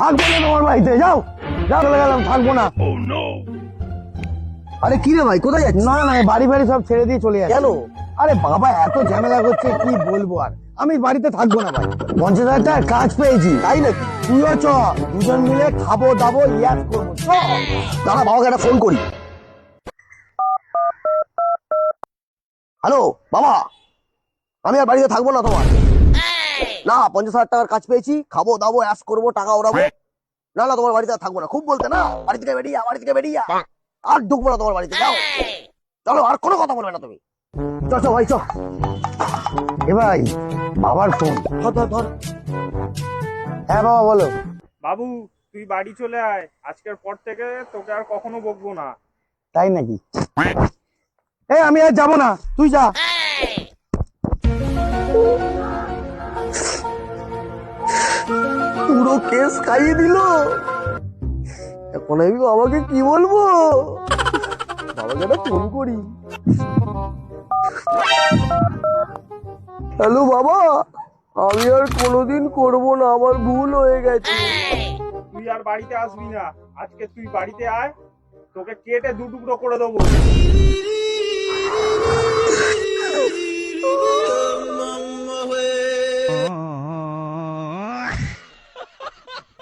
থাকব না তোমার বাড়িতে যাও। যাও চলে গেলাম থাকব না। আরে কি রে ভাই কোথায় যাচ্ছিস? না না বাড়ি বাড়ি সব ছেড়ে দিয়ে চলে যাচ্ছে। কেন? আরে বাবা এত ঝামেলা করছে কি বলব আর? আমি বাড়িতে থাকব না ভাই। পঞ্চাশ হাজার টাকার কাজ পেয়েছি। তাই নাকি? তুইও চ দুজন মিলে খাব দাবো ইয়াস করব চ। দাঁড়া বাবাকে একটা ফোন করি। হ্যালো বাবা। আমি আর বাড়িতে থাকব না তোমার। না পঞ্চাশ হাজার টাকার কাজ পেয়েছি খাব দাবো অ্যাশ করব টাকা ওড়াবো না না তোমার বাড়িতে আর থাকব না খুব বলতে না বাড়ি থেকে বেরিয়ে যা, বাড়ি থেকে বেরিয়ে যা। আর ঢুকবো না তোমার বাড়িতে যাও। চলো আর কোনো কথা বলবে না তুমি। চ চ ভাই চ এ ভাই বাবার ফোন ধর ধর ধর। হ্যাঁ বাবা বলো। বাবু তুই বাড়ি চলে আয়। আজকের পর থেকে তোকে আর কখনো বকবো না। তাই নাকি? এই আমি আর যাব না। তুই যা। পুরো কেস খাইয়ে দিল। এখন আমি বাবাকে কি বলব? বাবাকে একটা ফোন করি। হ্যালো বাবা, আমি আর কোনোদিন করব না, আমার ভুল হয়ে গেছে। তুই আর বাড়িতে আসবি না। আজকে তুই বাড়িতে আয়, তোকে কেটে দু টুকরো করে দেবো।